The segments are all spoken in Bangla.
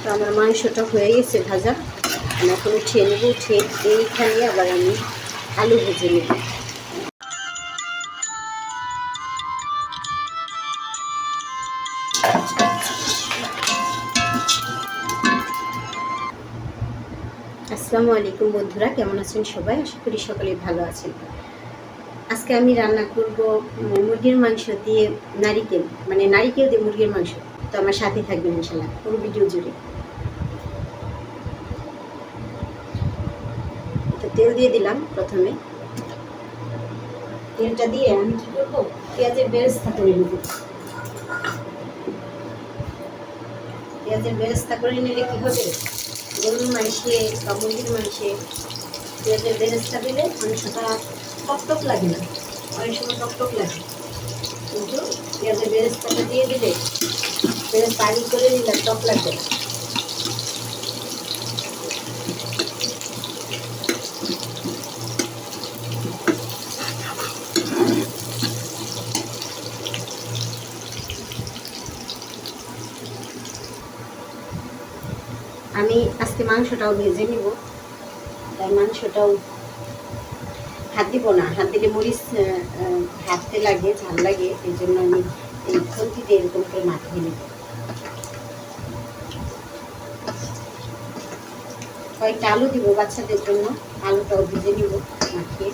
তো আমার মাংসটা হয়ে গেছে ভাজা। আমি এখন উঠিয়ে নেব, উঠিয়ে এইখানে আবার আমি আলু ভেজে নেব। আসসালামু আলাইকুম বন্ধুরা, কেমন আছেন সবাই? আশা করি সকলে ভালো আছেন। আজকে আমি রান্না করব মুরগির মাংস দিয়ে নারিকেল মানে নারিকেল দিয়ে মুরগির মাংস। তো আমার সাথে থাকবেন ইনশাল্লাহ, পুরো ভিডিও জুড়ে। তো তেল দিয়ে দিলাম প্রথমে। তেলটা দিয়ে আমি কি করব? পেঁয়াজের বেরেস্তা করে নেব। পেঁয়াজের বেরেস্তা করে নিলে কি হবে? গরুর মাংসে বা মুরগির মাংসে পেঁয়াজের বেরেস্তা দিলে মাংসটা টকটক লাগে না। অনেক সময় টকটক লাগে। কিন্তু পেঁয়াজের বেরেস্তাটা দিয়ে দিলে বেরেস্তা আগে করে দিলে টক লাগবে। না আমি আজকে মাংসটাও ভেজে নিব। তাই মাংসটাও হাত দিব না। হাত দিলে মরিচ হাতে লাগে, ঝাল লাগে। এই জন্য আমি এই খুন্তি দিয়ে এরকম করে মাখিয়ে নেব। কয়েকটা আলু দিব বাচ্চাদের জন্য। আলুটাও ভেজে নিব, মাখিয়ে।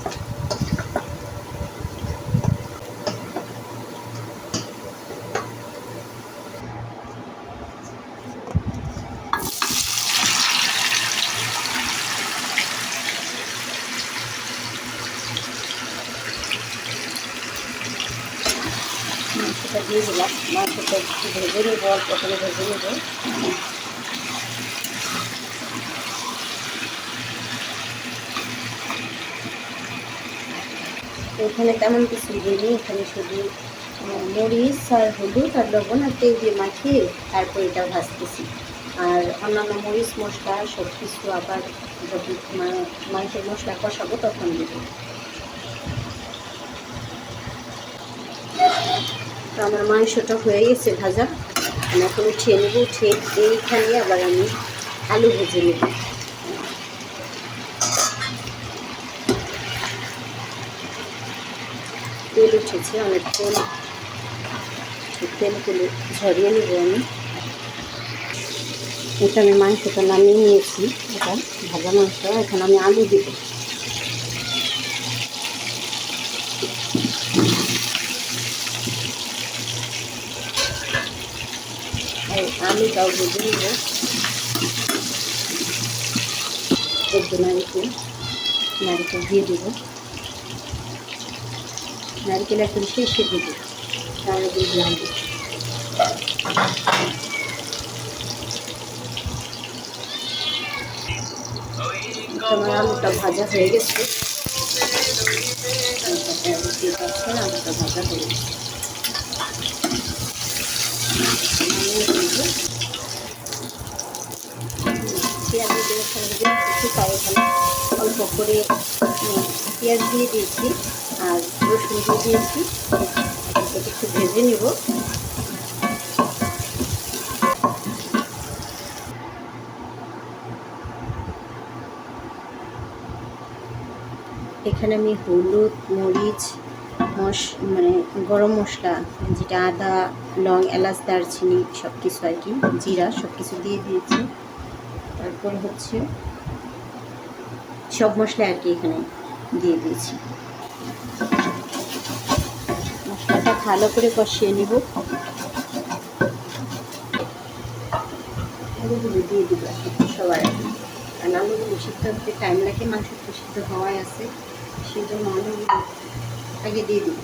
দিয়ে দিলাম। মাংসটা ভেজে নেব, অল্প করে ভেজে নেব। এখানে তেমন কিছু দিইনি এখানে শুধু মরিচ আর হলুদ আর লবণ আর তেল দিয়ে মাখিয়ে তারপর এটা ভাজতেছি। আর অন্যান্য মরিচ, মশলা সব কিছু আবার যখন মাংসের মশলা কষাবো তখন দেবো। আমার মাংসটা হয়ে গেছে ভাজা। আমি এখন উঠিয়ে নেব, উঠিয়ে এইখানে আবার আমি আলু ভেজে নেব। তেল উঠেছে অনেক তেল। তেলগুলো ঝরিয়ে নেব আমি। এটা আমি মাংসটা নামিয়ে নিয়েছি। এটা ভাজা মাংস, এখন আমি আলু দিব। আলুটাও ভেজে নেব। একটু নারিকেল নারিকেল দিয়ে দেবো। নারিকেল একদম শেষে দেবো তাহলে দিয়ে আলুটাতে বুঝতে পারছেন আলুটা ভাজা হয়ে গেছে। পেঁয়াজ দিয়ে সঙ্গে পেঁয়াজ দিয়ে দিয়েছি। আর রসুন দিয়ে দিয়েছি। একটু ভেজে নিব। এখানে আমি হলুদ, মরিচ, মশ মানে গরম মশলা, যেটা আদা, লং, এলাচ, দারচিনি সব কিছু আর কি, জিরা সব কিছু দিয়ে দিয়েছি। তারপর হচ্ছে সব মশলা আর কি এখানে দিয়ে দিয়েছি। মশলাটা ভালো করে কষিয়ে নিব। আলুগুলো দিয়ে দিব সবাই। কারণ আলুগুলো সিদ্ধ হতে টাইম লাগে মাংস সিদ্ধ হওয়াই আছে। সেই জন্য আলুগুলো আগে দিয়ে দিব।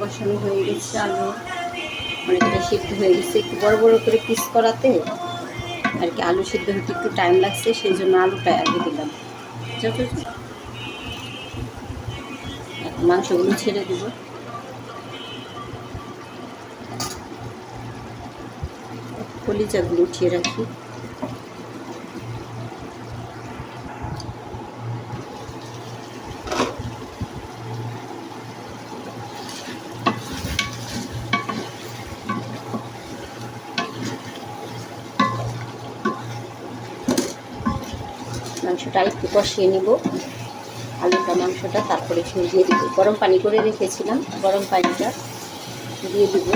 কষানো হয়ে গেছে আলু অনেকটা সিদ্ধ হয়ে গেছে। একটু বড় বড় করে পিস করাতে আর কি আলু সিদ্ধ হতে একটু টাইম লাগছে, সেই জন্য আলুটা আগে দিলাম। মাংসগুলো ছেড়ে দেবো। কলিজাগুলো উঠিয়ে রাখি। মাংসটা একটু কষিয়ে নিব। আলুটা, মাংসটা তারপরে দিয়ে দিব। গরম পানি করে রেখেছিলাম। গরম পানিটা দিয়ে দিব।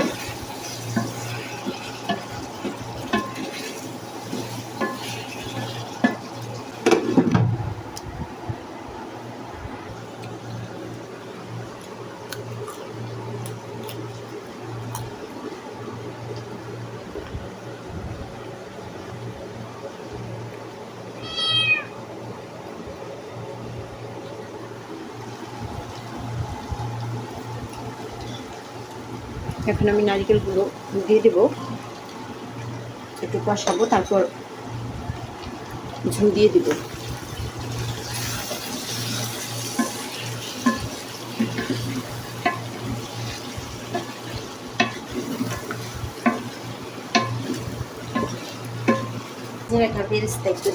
এখন আমি নারকেলগুলো দিয়ে দেব। একটু কষাবো, তারপর ঝুল দিয়ে দিব।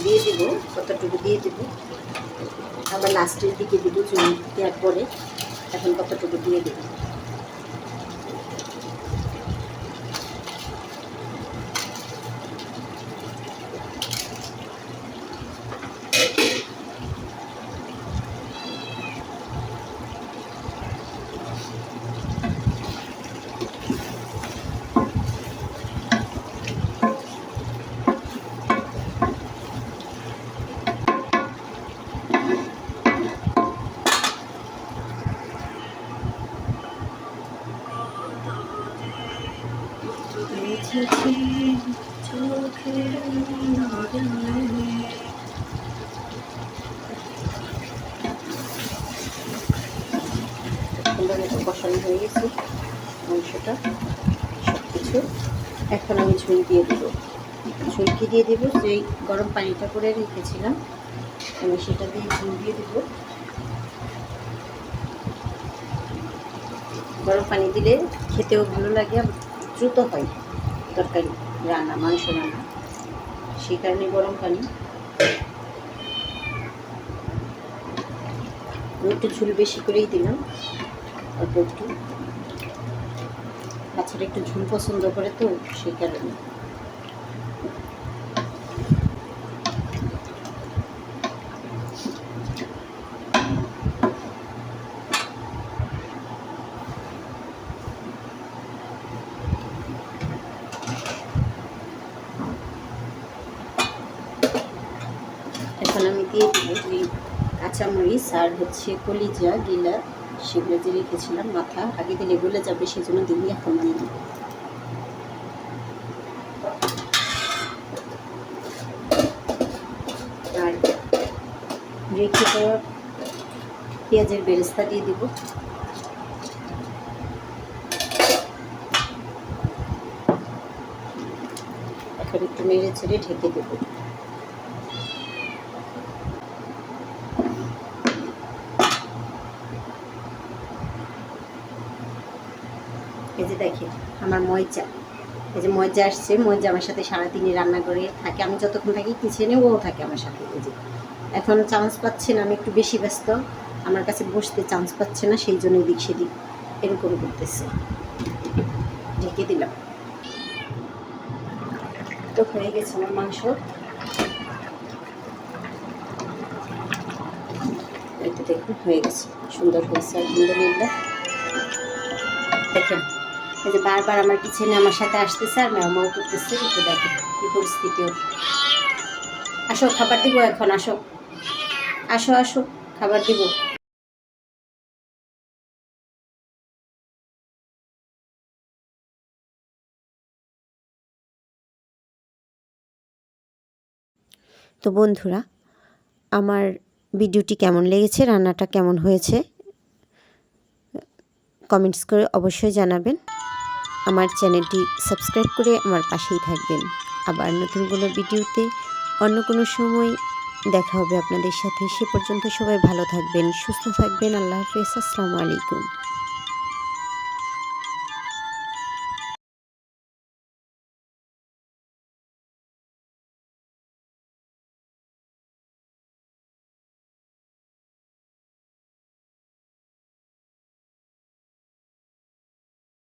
দিয়ে দিব, কতটুকু দিয়ে দিব। আবার লাস্টের দিকে দিব চুন, দেওয়ার পরে এখন কতটুকু দিয়ে দেবো। কষানো হয়ে গেছে মাংসটা সব কিছু এখন আমি ঝুল দিয়ে দেবো। ঝুলকি দিয়ে দেবো যেই গরম পানিটা করে রেখেছিলাম আমি সেটা দিয়ে ঝুল দিয়ে দেবো। গরম পানি দিলে খেতেও ভালো লাগে দ্রুত হয়। তরকারি, রান্না, মাংস রান্না। সেই কারণে গরম পানি। একটু ঝুল বেশি করেই দিলাম, অল্প একটু। বাচ্চারা একটু ঝুল পছন্দ করে তো, সেই কারণে। আমি দিয়ে দেবো যে কাঁচামরিচ আর হচ্ছে কলিজা, গিলা সেগুলো যে রেখেছিলাম, মাথা আগে দিলে গলে যাবে, সেজন্য দিলি, এখন দিব। আর রেখে দেওয়া পেঁয়াজের বেরেস্তা দিয়ে দিব। একটু নেড়ে ছেড়ে ঢেকে দেবো। এই যে দেখেন, আমার ময়জা। এই যে ময়জা আসছে, ময়জা আমার সাথে সারাদিনই রান্না করে থাকে। আমি যতক্ষণ থাকি কিচেনে ও থাকে আমার সাথে। এই যে এখন চান্স পাচ্ছে না, আমি একটু বেশি ব্যস্ত। আমার কাছে বসতে চান্স পাচ্ছে না, সেই জন্য এদিক সেদিক এরকম করতেছে। ঢেকে দিলাম। তো হয়ে গেছে আমার মাংস। তো দেখুন, হয়ে গেছে। সুন্দর হয়েছে, আলহামদুলিল্লাহ। দেখেন। এই বারবার আমার কিচেনে আমার সাথে আসতেছে, আর ম্যামাও করতেছে একটু দেখেন কি পরিস্থিতি ওর। আসো, খাবার দিব এখন, আসো। আসো আসো, খাবার দিব। তো বন্ধুরা, আমার ভিডিওটি কেমন লেগেছে, রান্নাটা কেমন হয়েছে, কমেন্টস করে অবশ্যই জানাবেন। আমার চ্যানেলটি সাবস্ক্রাইব করে আমার পাশেই থাকবেন। আবার নতুন কোনো ভিডিওতে অন্য কোনো সময় দেখা হবে আপনাদের সাথে। সে পর্যন্ত সবাই ভালো থাকবেন, সুস্থ থাকবেন। আল্লাহ হাফিজ। আসসালামু আলাইকুম।